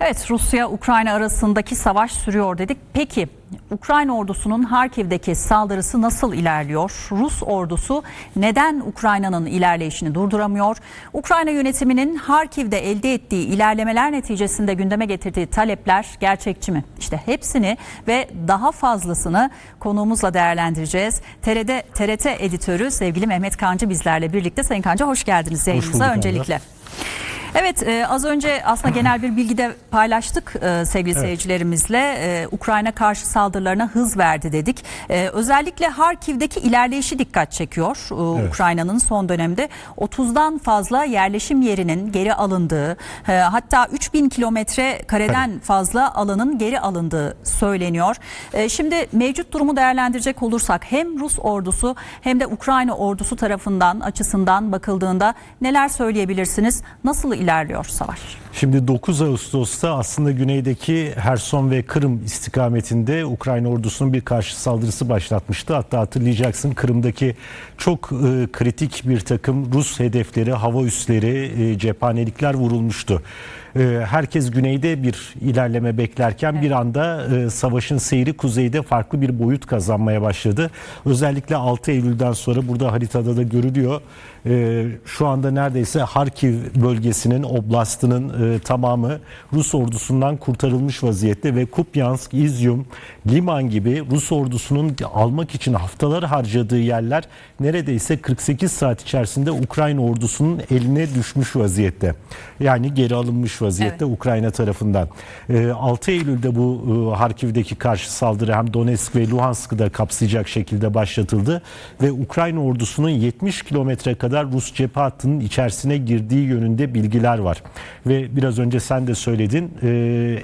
Evet Rusya-Ukrayna arasındaki savaş sürüyor dedik. Peki Ukrayna ordusunun Harkiv'deki saldırısı nasıl ilerliyor? Rus ordusu neden Ukrayna'nın ilerleyişini durduramıyor? Ukrayna yönetiminin Harkiv'de elde ettiği ilerlemeler neticesinde gündeme getirdiği talepler gerçekçi mi? İşte hepsini ve daha fazlasını konuğumuzla değerlendireceğiz. TRT, TRT editörü sevgili Mehmet Kancı bizlerle birlikte. Sayın Kancı hoş geldiniz yayınımıza öncelikle. Evet e, az önce aslında genel bir bilgi de paylaştık e, sevgili seyircilerimizle. E, Ukrayna karşı saldırılarına hız verdi dedik. E, özellikle Harkiv'deki ilerleyişi dikkat çekiyor. E, Evet. Ukrayna'nın son dönemde 30'dan fazla yerleşim yerinin geri alındığı e, hatta 3000 kilometre kareden fazla alanın geri alındığı söyleniyor. E, şimdi mevcut durumu değerlendirecek olursak hem Rus ordusu hem de Ukrayna ordusu tarafından açısından bakıldığında neler söyleyebilirsiniz? Nasıl ilerliyor savaş? Şimdi 9 Ağustos'ta aslında güneydeki Herson ve Kırım istikametinde Ukrayna ordusunun bir karşı saldırısı başlatmıştı. Hatta hatırlayacaksın Kırım'daki çok e, kritik bir takım Rus hedefleri, hava üsleri, e, cephanelikler vurulmuştu. E, herkes güneyde bir ilerleme beklerken bir anda e, savaşın seyri kuzeyde farklı bir boyut kazanmaya başladı. Özellikle 6 Eylül'den sonra burada haritada da görülüyor. E, şu anda neredeyse Harkiv bölgesinin, oblastının e, tamamı Rus ordusundan kurtarılmış vaziyette ve Kupyansk, İzyum, Liman gibi Rus ordusunun almak için haftalar harcadığı yerler neredeyse 48 saat içerisinde Ukrayna ordusunun eline düşmüş vaziyette. Yani geri alınmış vaziyette Ukrayna tarafından. E, 6 Eylül'de bu e, Harkiv'deki karşı saldırı hem Donetsk ve Luhansk'ı da kapsayacak şekilde başlatıldı ve Ukrayna ordusunun 70 kilometre kadar Rus cephe hattının içerisine girdiği yönünde bilgiler var. Ve biraz önce sen de söyledin e,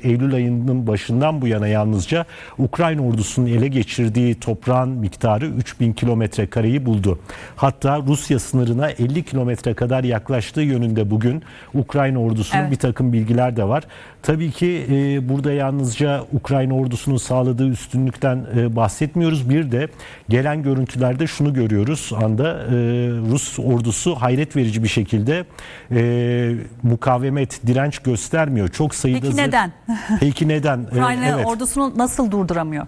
Eylül ayının başından bu yana yalnızca Ukrayna ordusunun ele geçirdiği toprağın miktarı 3000 kilometre kareyi buldu. Hatta Rusya sınırına 50 kilometre kadar yaklaştığı yönünde bugün Ukrayna ordusunun Evet. bir takım bilgiler de var. Tabii ki e, burada yalnızca Ukrayna ordusunun sağladığı üstünlükten e, bahsetmiyoruz. Bir de gelen görüntülerde şunu görüyoruz anda e, Rus ordusu hayret verici bir şekilde e, mukavemet, direnç göstermiyor. Çok sayıda Peki neden? Peki neden? E, Ukrayna evet. ordusunu nasıl durduramıyor?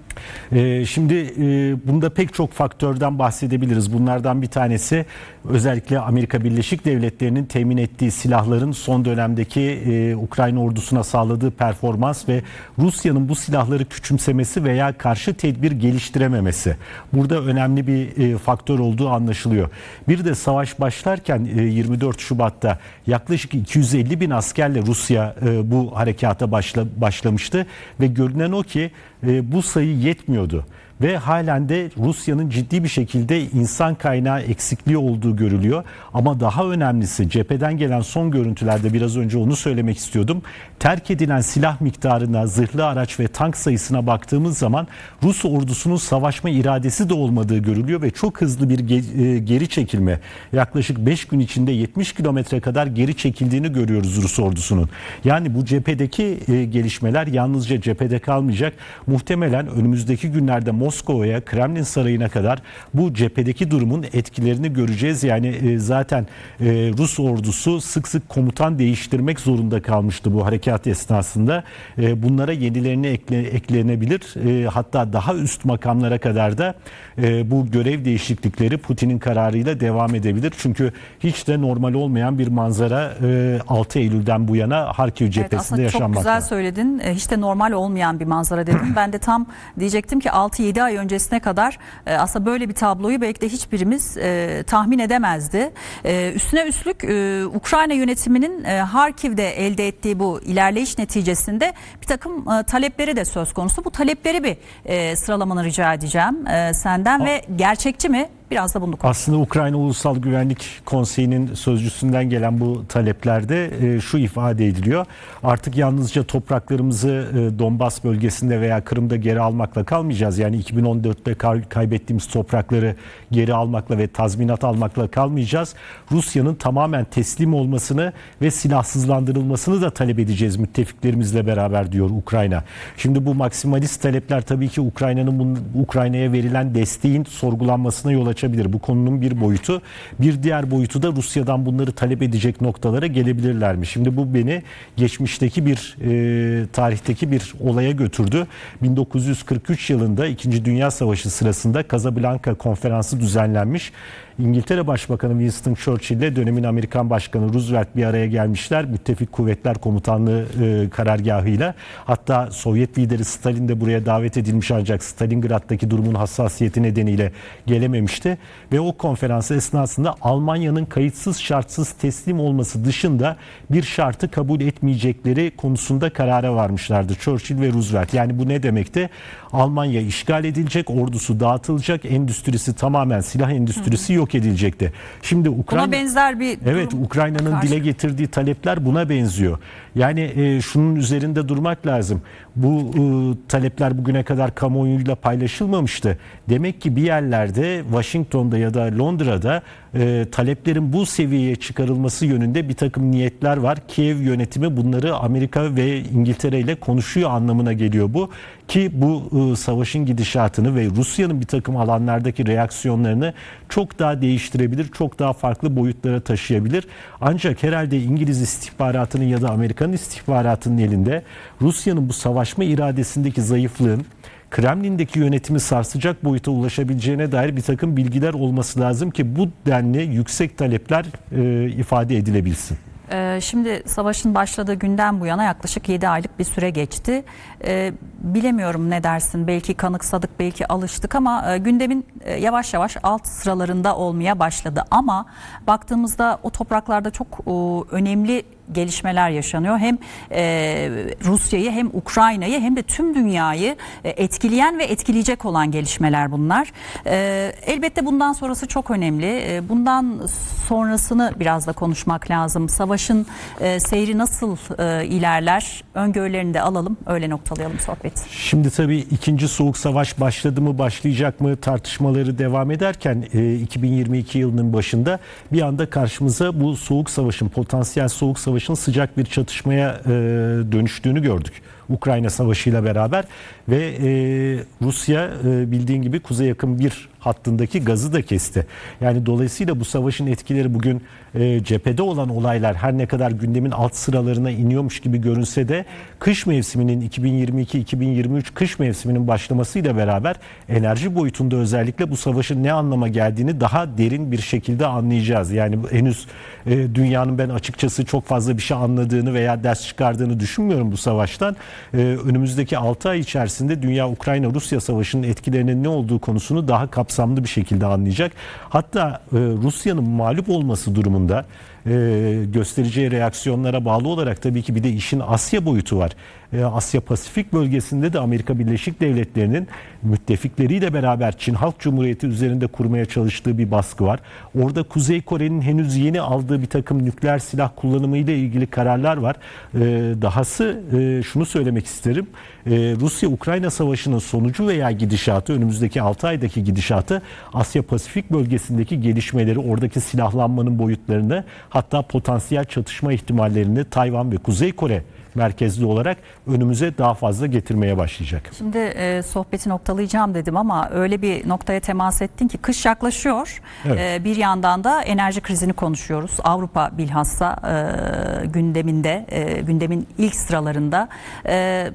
Ee, şimdi e, bunda pek çok faktörden bahsedebiliriz. Bunlardan bir tanesi özellikle Amerika Birleşik Devletleri'nin temin ettiği silahların son dönemdeki e, Ukrayna ordusuna sağladığı performans ve Rusya'nın bu silahları küçümsemesi veya karşı tedbir geliştirememesi. Burada önemli bir e, faktör olduğu anlaşılıyor. Bir de savaş başlarken e, 24 Şubat'ta yaklaşık 250 bin askerle Rusya e, bu harekata başla, başlamıştı ve görünen o ki e, bu sayı yetmiyordu ve halen de Rusya'nın ciddi bir şekilde insan kaynağı eksikliği olduğu görülüyor. Ama daha önemlisi cepheden gelen son görüntülerde biraz önce onu söylemek istiyordum. Terk edilen silah miktarına, zırhlı araç ve tank sayısına baktığımız zaman Rus ordusunun savaşma iradesi de olmadığı görülüyor ve çok hızlı bir e, geri çekilme. Yaklaşık 5 gün içinde 70 kilometre kadar geri çekildiğini görüyoruz Rus ordusunun. Yani bu cephedeki e, gelişmeler yalnızca cephede kalmayacak. Muhtemelen önümüzdeki günlerde Moskova'ya, Kremlin Sarayı'na kadar bu cephedeki durumun etkilerini göreceğiz. Yani e, zaten e, Rus ordusu sık sık komutan değiştirmek zorunda kalmıştı bu harekat esnasında. E, bunlara yenilerini ekle, eklenebilir. E, hatta daha üst makamlara kadar da e, bu görev değişiklikleri Putin'in kararıyla devam edebilir. Çünkü hiç de normal olmayan bir manzara e, 6 Eylül'den bu yana Harkiv Evet, cephesinde aslında çok yaşanmakta. güzel söyledin. Hiç de normal olmayan bir manzara dedim. ben de tam diyecektim ki 6-7 ay öncesine kadar e, aslında böyle bir tabloyu belki de hiçbirimiz e, tahmin edemezdi. E, üstüne üstlük e, Ukrayna yönetiminin e, Harkiv'de elde ettiği bu ilerleyiş neticesinde bir takım e, talepleri de söz konusu. Bu talepleri bir e, sıralamanı rica edeceğim e, senden ve gerçekçi mi? Biraz da bunu konuşalım. Aslında Ukrayna Ulusal Güvenlik Konseyi'nin sözcüsünden gelen bu taleplerde e, şu ifade ediliyor. Artık yalnızca topraklarımızı e, Donbas bölgesinde veya Kırım'da geri almakla kalmayacağız. Yani 2014'te kay- kaybettiğimiz toprakları geri almakla ve tazminat almakla kalmayacağız. Rusya'nın tamamen teslim olmasını ve silahsızlandırılmasını da talep edeceğiz müttefiklerimizle beraber diyor Ukrayna. Şimdi bu maksimalist talepler tabii ki Ukrayna'nın Ukrayna'ya verilen desteğin sorgulanmasına yol açacak açabilir. Bu konunun bir boyutu. Bir diğer boyutu da Rusya'dan bunları talep edecek noktalara gelebilirler mi? Şimdi bu beni geçmişteki bir e, tarihteki bir olaya götürdü. 1943 yılında 2. Dünya Savaşı sırasında Casablanca konferansı düzenlenmiş. İngiltere Başbakanı Winston Churchill ile dönemin Amerikan Başkanı Roosevelt bir araya gelmişler. Müttefik Kuvvetler Komutanlığı e, karargahıyla. Hatta Sovyet lideri Stalin de buraya davet edilmiş ancak Stalingrad'daki durumun hassasiyeti nedeniyle gelememişti. Ve o konferans esnasında Almanya'nın kayıtsız şartsız teslim olması dışında bir şartı kabul etmeyecekleri konusunda karara varmışlardı Churchill ve Roosevelt. Yani bu ne demekti? Almanya işgal edilecek, ordusu dağıtılacak, endüstrisi tamamen silah endüstrisi yok edilecekti. Şimdi Ukrayna Buna benzer bir Evet Ukrayna'nın dile getirdiği talepler buna benziyor. Yani e, şunun üzerinde durmak lazım. Bu e, talepler bugüne kadar kamuoyuyla paylaşılmamıştı. Demek ki bir yerlerde Washington'da ya da Londra'da e, taleplerin bu seviyeye çıkarılması yönünde bir takım niyetler var. Kiev yönetimi bunları Amerika ve İngiltere ile konuşuyor anlamına geliyor bu. Ki bu e, savaşın gidişatını ve Rusya'nın bir takım alanlardaki reaksiyonlarını çok daha değiştirebilir, çok daha farklı boyutlara taşıyabilir. Ancak herhalde İngiliz istihbaratının ya da Amerikan istihbaratının elinde Rusya'nın bu savaşma iradesindeki zayıflığın Kremlin'deki yönetimi sarsacak boyuta ulaşabileceğine dair bir takım bilgiler olması lazım ki bu denli yüksek talepler e, ifade edilebilsin. Ee, Şimdi savaşın başladığı günden bu yana yaklaşık 7 aylık bir süre geçti. Ee, Bilemiyorum ne dersin belki kanıksadık belki alıştık ama e, gündemin e, yavaş yavaş alt sıralarında olmaya başladı. Ama baktığımızda o topraklarda çok önemli gelişmeler yaşanıyor. Hem e, Rusya'yı hem Ukrayna'yı hem de tüm dünyayı e, etkileyen ve etkileyecek olan gelişmeler bunlar. E, elbette bundan sonrası çok önemli. E, bundan sonrasını biraz da konuşmak lazım. Savaşın e, seyri nasıl e, ilerler? Öngörülerini de alalım. Öyle noktalayalım sohbeti. Şimdi tabii ikinci soğuk savaş başladı mı başlayacak mı tartışmaları devam ederken e, 2022 yılının başında bir anda karşımıza bu soğuk savaşın potansiyel soğuk savaşın sıcak bir çatışmaya e, dönüştüğünü gördük. Ukrayna Savaşı ile beraber ve e, Rusya e, bildiğin gibi kuzey yakın bir hattındaki gazı da kesti. Yani dolayısıyla bu savaşın etkileri bugün e, cephede olan olaylar her ne kadar gündemin alt sıralarına iniyormuş gibi görünse de kış mevsiminin 2022-2023 kış mevsiminin başlamasıyla beraber enerji boyutunda özellikle bu savaşın ne anlama geldiğini daha derin bir şekilde anlayacağız. Yani henüz e, dünyanın ben açıkçası çok fazla bir şey anladığını veya ders çıkardığını düşünmüyorum bu savaştan. E, önümüzdeki 6 ay içerisinde dünya Ukrayna-Rusya savaşının etkilerinin ne olduğu konusunu daha kapsamlı bir şekilde anlayacak. Hatta e, Rusya'nın mağlup olması durumunda e, göstereceği reaksiyonlara bağlı olarak tabii ki bir de işin Asya boyutu var. E, Asya Pasifik bölgesinde de Amerika Birleşik Devletleri'nin müttefikleriyle beraber Çin Halk Cumhuriyeti üzerinde kurmaya çalıştığı bir baskı var. Orada Kuzey Kore'nin henüz yeni aldığı bir takım nükleer silah kullanımı ile ilgili kararlar var. E, dahası e, şunu söylemek isterim. E, Rusya-Ukrayna savaşının sonucu veya gidişatı önümüzdeki 6 aydaki gidişatı Asya Pasifik bölgesindeki gelişmeleri, oradaki silahlanmanın boyutlarını hatta potansiyel çatışma ihtimallerini Tayvan ve Kuzey Kore merkezli olarak önümüze daha fazla getirmeye başlayacak. Şimdi e, sohbeti noktalayacağım dedim ama öyle bir noktaya temas ettin ki kış yaklaşıyor. Evet. E, bir yandan da enerji krizini konuşuyoruz. Avrupa bilhassa e, gündeminde, e, gündemin ilk sıralarında. E,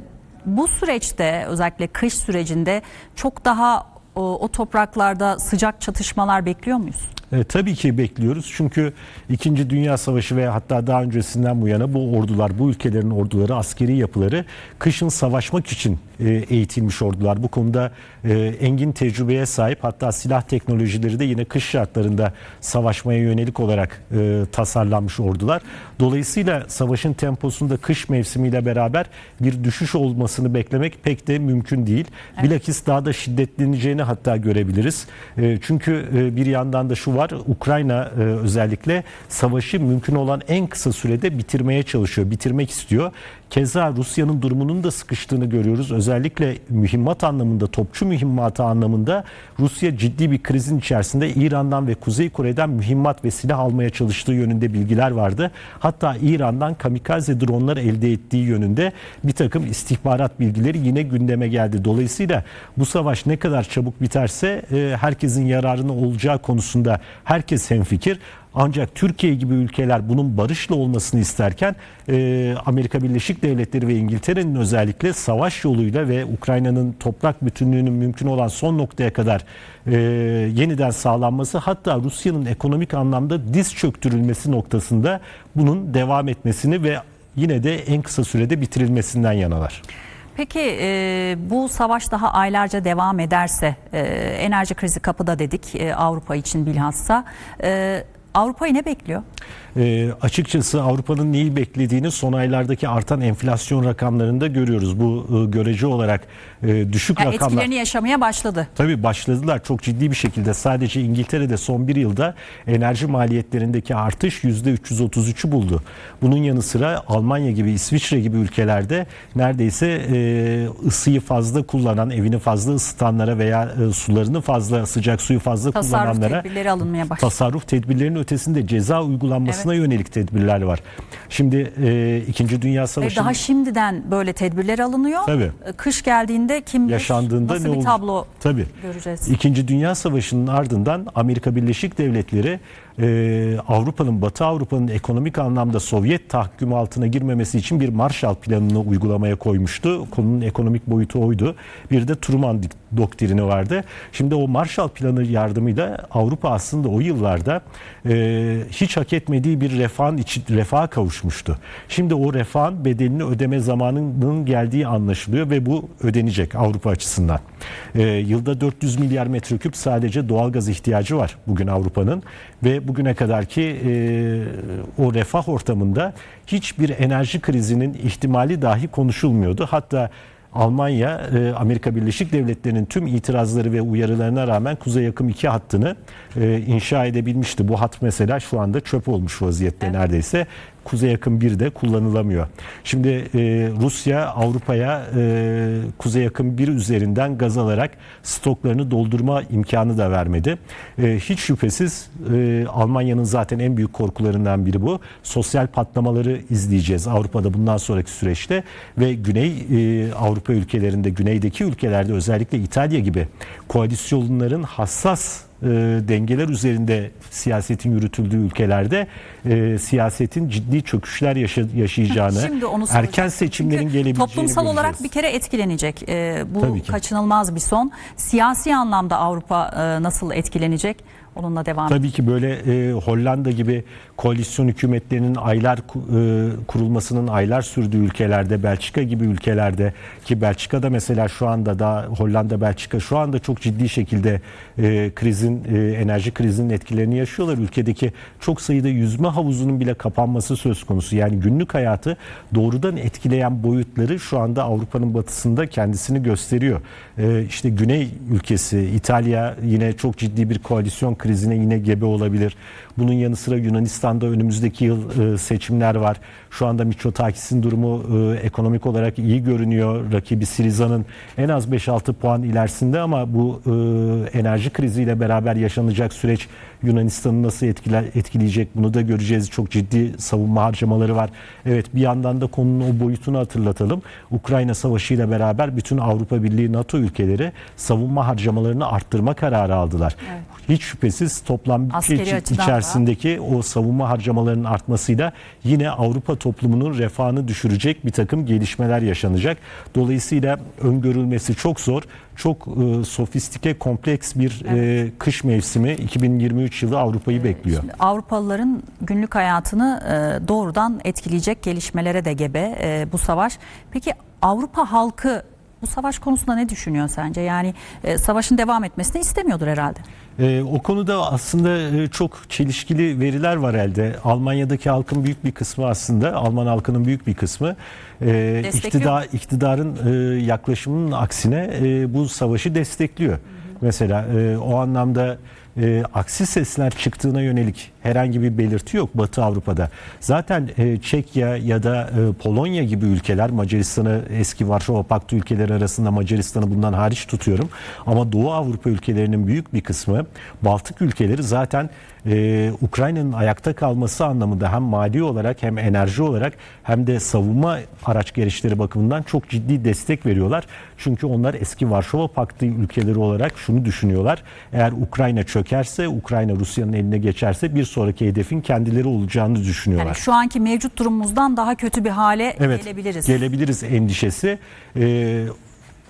bu süreçte özellikle kış sürecinde çok daha o, o topraklarda sıcak çatışmalar bekliyor muyuz? E, tabii ki bekliyoruz çünkü 2. Dünya Savaşı ve hatta daha öncesinden bu yana bu ordular, bu ülkelerin orduları, askeri yapıları kışın savaşmak için e, eğitilmiş ordular. Bu konuda e, engin tecrübeye sahip hatta silah teknolojileri de yine kış şartlarında savaşmaya yönelik olarak e, tasarlanmış ordular. Dolayısıyla savaşın temposunda kış mevsimiyle beraber bir düşüş olmasını beklemek pek de mümkün değil. Bilakis daha da şiddetleneceğini hatta görebiliriz. E, çünkü e, bir yandan da şu var var. Ukrayna e, özellikle savaşı mümkün olan en kısa sürede bitirmeye çalışıyor, bitirmek istiyor. Keza Rusya'nın durumunun da sıkıştığını görüyoruz. Özellikle mühimmat anlamında, topçu mühimmatı anlamında Rusya ciddi bir krizin içerisinde İran'dan ve Kuzey Kore'den mühimmat ve silah almaya çalıştığı yönünde bilgiler vardı. Hatta İran'dan kamikaze dronlar elde ettiği yönünde bir takım istihbarat bilgileri yine gündeme geldi. Dolayısıyla bu savaş ne kadar çabuk biterse e, herkesin yararına olacağı konusunda herkes hemfikir. Ancak Türkiye gibi ülkeler bunun barışla olmasını isterken e, Amerika Birleşik Devletleri ve İngiltere'nin özellikle savaş yoluyla ve Ukrayna'nın toprak bütünlüğünün mümkün olan son noktaya kadar e, yeniden sağlanması hatta Rusya'nın ekonomik anlamda diz çöktürülmesi noktasında bunun devam etmesini ve yine de en kısa sürede bitirilmesinden yanalar. Peki e, bu savaş daha aylarca devam ederse e, enerji krizi kapıda dedik e, Avrupa için bilhassa. E, Avrupa'yı ne bekliyor? E, açıkçası Avrupa'nın neyi beklediğini son aylardaki artan enflasyon rakamlarında görüyoruz. Bu e, görece olarak e, düşük Yani rakamlar. etkilerini yaşamaya başladı. Tabii başladılar çok ciddi bir şekilde. Sadece İngiltere'de son bir yılda enerji maliyetlerindeki artış %333'ü buldu. Bunun yanı sıra Almanya gibi, İsviçre gibi ülkelerde neredeyse e, ısıyı fazla kullanan, evini fazla ısıtanlara veya e, sularını fazla, sıcak suyu fazla Tasarruf kullananlara tedbirleri alınmaya başladı. tasarruf tedbirlerinin ötesinde ceza uygulanmasına yönelik tedbirler var. Şimdi e, İkinci Dünya Ve Savaşı'nın daha şimdiden böyle tedbirler alınıyor. Tabii. E, Kış geldiğinde kim yaşandığında nasıl ne bir tablo Tabii. göreceğiz. İkinci Dünya Savaşı'nın ardından Amerika Birleşik Devletleri e, Avrupa'nın, Batı Avrupa'nın ekonomik anlamda Sovyet tahakkümü altına girmemesi için bir Marshall Planı'nı uygulamaya koymuştu. Konunun ekonomik boyutu oydu. Bir de Truman doktrini vardı. Şimdi o Marshall Planı yardımıyla Avrupa aslında o yıllarda e, hiç hak etmediği bir refahın içi, refaha kavuşmuştu. Şimdi o refahın bedelini ödeme zamanının geldiği anlaşılıyor ve bu ödenecek Avrupa açısından. E, yılda 400 milyar metreküp sadece doğalgaz ihtiyacı var bugün Avrupa'nın ve bugüne kadarki e, o refah ortamında hiçbir enerji krizinin ihtimali dahi konuşulmuyordu. Hatta Almanya, e, Amerika Birleşik Devletleri'nin tüm itirazları ve uyarılarına rağmen Kuzey Akım 2 hattını e, inşa edebilmişti. Bu hat mesela şu anda çöp olmuş vaziyette neredeyse. Kuzey Akım 1 de kullanılamıyor. Şimdi e, Rusya Avrupa'ya e, Kuzey Akım 1 üzerinden gaz alarak stoklarını doldurma imkanı da vermedi. E, hiç şüphesiz e, Almanya'nın zaten en büyük korkularından biri bu. Sosyal patlamaları izleyeceğiz Avrupa'da bundan sonraki süreçte ve Güney e, Avrupa ülkelerinde, güneydeki ülkelerde özellikle İtalya gibi koalisyonların hassas e, dengeler üzerinde siyasetin yürütüldüğü ülkelerde e, siyasetin ciddi çöküşler yaşa- yaşayacağını, Şimdi onu soracağım. erken seçimlerin Çünkü gelebileceğini Toplumsal olarak göreceğiz. bir kere etkilenecek. E, bu kaçınılmaz bir son. Siyasi anlamda Avrupa e, nasıl etkilenecek? Onunla devam Tabii ki böyle e, Hollanda gibi koalisyon hükümetlerinin aylar e, kurulmasının aylar sürdüğü ülkelerde, Belçika gibi ülkelerde ki Belçika'da mesela şu anda da Hollanda, Belçika şu anda çok ciddi şekilde e, krizin, e, enerji krizinin etkilerini yaşıyorlar. Ülkedeki çok sayıda yüzme havuzunun bile kapanması söz konusu. Yani günlük hayatı doğrudan etkileyen boyutları şu anda Avrupa'nın batısında kendisini gösteriyor. E, işte Güney ülkesi, İtalya yine çok ciddi bir koalisyon krizine yine gebe olabilir. Bunun yanı sıra Yunanistan'da önümüzdeki yıl e, seçimler var. Şu anda Mitsotakis'in durumu e, ekonomik olarak iyi görünüyor. Rakibi Siriza'nın en az 5-6 puan ilerisinde ama bu e, enerji kriziyle beraber yaşanacak süreç Yunanistan'ı nasıl etkiler, etkileyecek bunu da göreceğiz. Çok ciddi savunma harcamaları var. Evet bir yandan da konunun o boyutunu hatırlatalım. Ukrayna Savaşı ile beraber bütün Avrupa Birliği NATO ülkeleri savunma harcamalarını arttırma kararı aldılar. Evet. Hiç şüphesiz toplam bütçe açıdan da. içerisindeki o savunma harcamalarının artmasıyla yine Avrupa toplumunun refahını düşürecek bir takım gelişmeler yaşanacak. Dolayısıyla öngörülmesi çok zor. Çok e, sofistike, kompleks bir e, kış mevsimi 2023 yılı Avrupa'yı bekliyor. Şimdi Avrupalıların günlük hayatını e, doğrudan etkileyecek gelişmelere de gebe e, bu savaş. Peki Avrupa halkı bu savaş konusunda ne düşünüyor sence? Yani e, savaşın devam etmesini istemiyordur herhalde. O konuda aslında çok çelişkili veriler var elde. Almanya'daki halkın büyük bir kısmı aslında Alman halkının büyük bir kısmı e, iktidar iktidarın e, yaklaşımının aksine e, bu savaşı destekliyor. Mesela e, o anlamda e, aksi sesler çıktığına yönelik herhangi bir belirti yok Batı Avrupa'da. Zaten e, Çekya ya da e, Polonya gibi ülkeler Macaristan'ı eski Varşova Paktı ülkeleri arasında Macaristan'ı bundan hariç tutuyorum. Ama Doğu Avrupa ülkelerinin büyük bir kısmı Baltık ülkeleri zaten e, Ukrayna'nın ayakta kalması anlamında hem mali olarak hem enerji olarak hem de savunma araç gereçleri bakımından çok ciddi destek veriyorlar. Çünkü onlar eski Varşova Paktı ülkeleri olarak şunu düşünüyorlar. Eğer Ukrayna çökerse, Ukrayna Rusya'nın eline geçerse bir sonraki hedefin kendileri olacağını düşünüyorlar. Yani şu anki mevcut durumumuzdan daha kötü bir hale Evet, gelebiliriz. Gelebiliriz endişesi. Ee,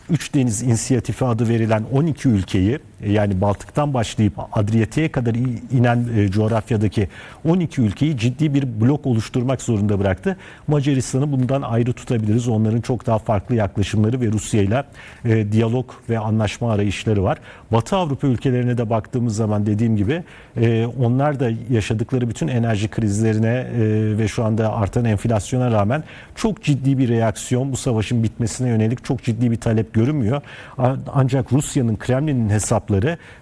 Üç Deniz İnisiyatifi adı verilen 12 ülkeyi yani Baltık'tan başlayıp Adriyatik'e kadar inen e, coğrafyadaki 12 ülkeyi ciddi bir blok oluşturmak zorunda bıraktı. Macaristan'ı bundan ayrı tutabiliriz. Onların çok daha farklı yaklaşımları ve Rusya ile e, diyalog ve anlaşma arayışları var. Batı Avrupa ülkelerine de baktığımız zaman dediğim gibi e, onlar da yaşadıkları bütün enerji krizlerine ve şu anda artan enflasyona rağmen çok ciddi bir reaksiyon bu savaşın bitmesine yönelik çok ciddi bir talep görünmüyor. Ancak Rusya'nın Kremlin'in hesapları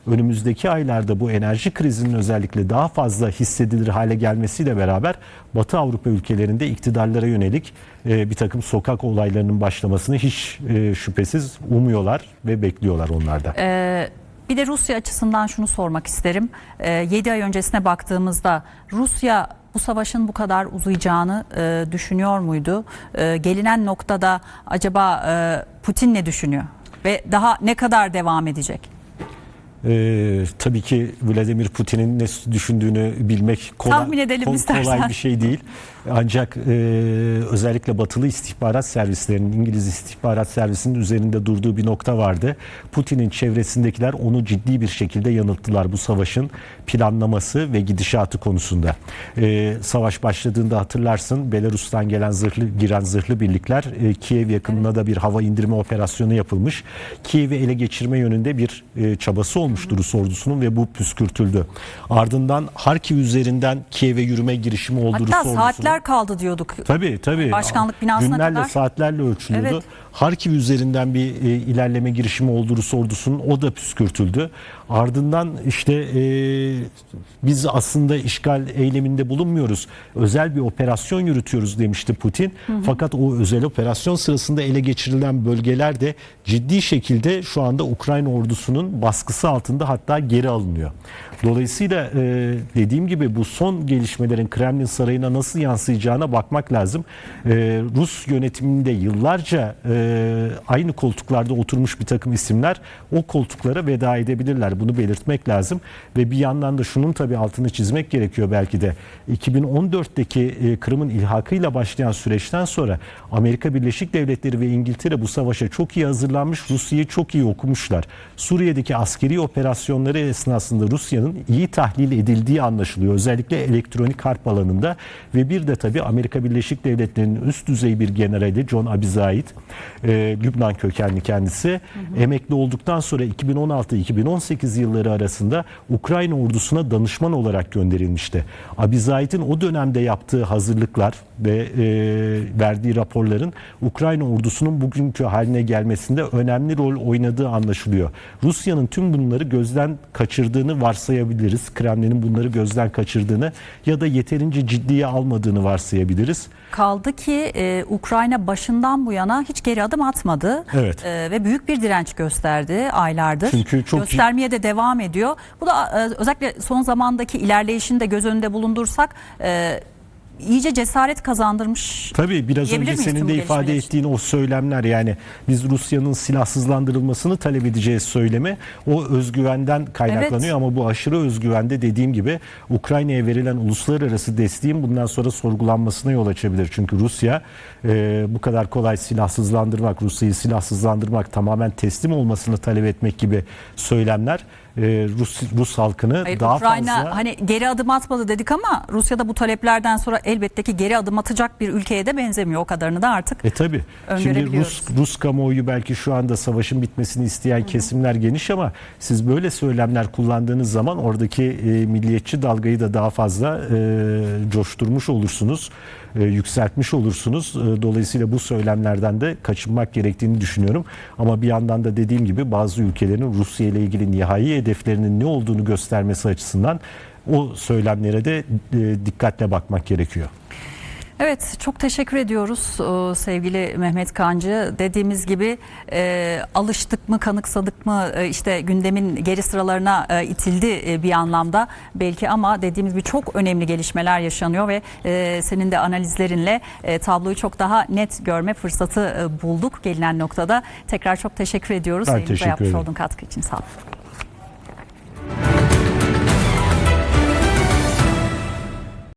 önümüzdeki aylarda bu enerji krizinin özellikle daha fazla hissedilir hale gelmesiyle beraber Batı Avrupa ülkelerinde iktidarlara yönelik e, bir takım sokak olaylarının başlamasını hiç e, şüphesiz umuyorlar ve bekliyorlar onlarda. Ee, bir de Rusya açısından şunu sormak isterim. 7 ay öncesine baktığımızda Rusya bu savaşın bu kadar uzayacağını e, düşünüyor muydu? E, gelinen noktada acaba e, Putin ne düşünüyor? Ve daha ne kadar devam edecek? Ee, tabii ki Vladimir Putin'in ne düşündüğünü bilmek kolay, Tahmin edelim kol- istersen. kolay bir şey değil. Ancak e, özellikle batılı istihbarat servislerinin, İngiliz istihbarat servisinin üzerinde durduğu bir nokta vardı. Putin'in çevresindekiler onu ciddi bir şekilde yanılttılar bu savaşın planlaması ve gidişatı konusunda. E, savaş başladığında hatırlarsın Belarus'tan gelen zırhlı giren zırhlı birlikler e, Kiev yakınına da bir hava indirme operasyonu yapılmış. Kiev'i ele geçirme yönünde bir e, çabası olmuştu Rus ordusunun ve bu püskürtüldü. Ardından Harkiv üzerinden Kiev'e yürüme girişimi oldu Rus Hatta ordusunun. saatler kaldı diyorduk. Tabii tabii. Başkanlık binasına Günlerle, kadar. saatlerle ölçülüyordu. Evet. Harkiv üzerinden bir e, ilerleme girişimi oldu Rus ordusunun. O da püskürtüldü. Ardından işte e, biz aslında işgal eyleminde bulunmuyoruz. Özel bir operasyon yürütüyoruz demişti Putin. Fakat o özel operasyon sırasında ele geçirilen bölgeler de ciddi şekilde şu anda Ukrayna ordusunun baskısı altında hatta geri alınıyor. Dolayısıyla e, dediğim gibi bu son gelişmelerin Kremlin sarayına nasıl yansıyacağına bakmak lazım. E, Rus yönetiminde yıllarca e, aynı koltuklarda oturmuş bir takım isimler o koltuklara veda edebilirler. Bunu belirtmek lazım. Ve bir yandan da şunun tabii altını çizmek gerekiyor belki de. 2014'teki e, Kırım'ın ilhakıyla başlayan süreçten sonra Amerika Birleşik Devletleri ve İngiltere bu savaşa çok iyi hazırlanmış, Rusya'yı çok iyi okumuşlar. Suriye'deki askeri operasyonları esnasında Rusya'nın iyi tahlil edildiği anlaşılıyor. Özellikle elektronik harp alanında ve bir de tabii Amerika Birleşik Devletleri'nin üst düzey bir generali John Abizaid, e, Lübnan kökenli kendisi, emekli olduktan sonra 2016-2018 yılları arasında Ukrayna ordusuna danışman olarak gönderilmişti. Abizaid'in o dönemde yaptığı hazırlıklar ve e, verdiği raporların Ukrayna ordusunun bugünkü haline gelmesinde önemli rol oynadığı anlaşılıyor. Rusya'nın tüm bunları gözden kaçırdığını varsayabiliriz. Kremlin'in bunları gözden kaçırdığını ya da yeterince ciddiye almadığını varsayabiliriz. Kaldı ki e, Ukrayna başından bu yana hiç geri adım atmadı. Evet. E, ve büyük bir direnç gösterdi aylardır. Çünkü çok Göstermeye de devam ediyor. Bu da e, özellikle son zamandaki ilerleyişini de göz önünde bulundursak e, iyice cesaret kazandırmış. Tabii biraz önce senin de ifade gelişmeler ettiğin o söylemler yani biz Rusya'nın silahsızlandırılmasını talep edeceğiz söylemi o özgüvenden kaynaklanıyor ama bu aşırı özgüvende dediğim gibi Ukrayna'ya verilen uluslararası desteğin bundan sonra sorgulanmasına yol açabilir. Çünkü Rusya e, bu kadar kolay silahsızlandırmak, Rusya'yı silahsızlandırmak, tamamen teslim olmasını talep etmek gibi söylemler e, Rus Rus halkını Hayır, daha Ukrayna fazla hani geri adım atmadı dedik ama Rusya da bu taleplerden sonra elbette ki geri adım atacak bir ülkeye de benzemiyor. O kadarını da artık E tabi. Şimdi. Rus Rus kamuoyu belki şu anda savaşın bitmesini isteyen kesimler geniş ama siz böyle söylemler kullandığınız zaman oradaki e, milliyetçi dalgayı da daha fazla e, coşturmuş olursunuz. E, yükseltmiş olursunuz. E, dolayısıyla bu söylemlerden de kaçınmak gerektiğini düşünüyorum. Ama bir yandan da dediğim gibi bazı ülkelerin Rusya ile ilgili nihai hedeflerinin ne olduğunu göstermesi açısından o söylemlere de e, dikkatle bakmak gerekiyor. Evet çok teşekkür ediyoruz e, sevgili Mehmet Kancı. Dediğimiz gibi e, alıştık mı kanıksadık mı e, işte gündemin geri sıralarına e, itildi e, bir anlamda belki ama dediğimiz gibi çok önemli gelişmeler yaşanıyor ve e, senin de analizlerinle e, tabloyu çok daha net görme fırsatı e, bulduk gelinen noktada. Tekrar çok teşekkür ediyoruz. Ben Yayınımıza teşekkür yapmış ederim. olduğun katkı için sağ ol.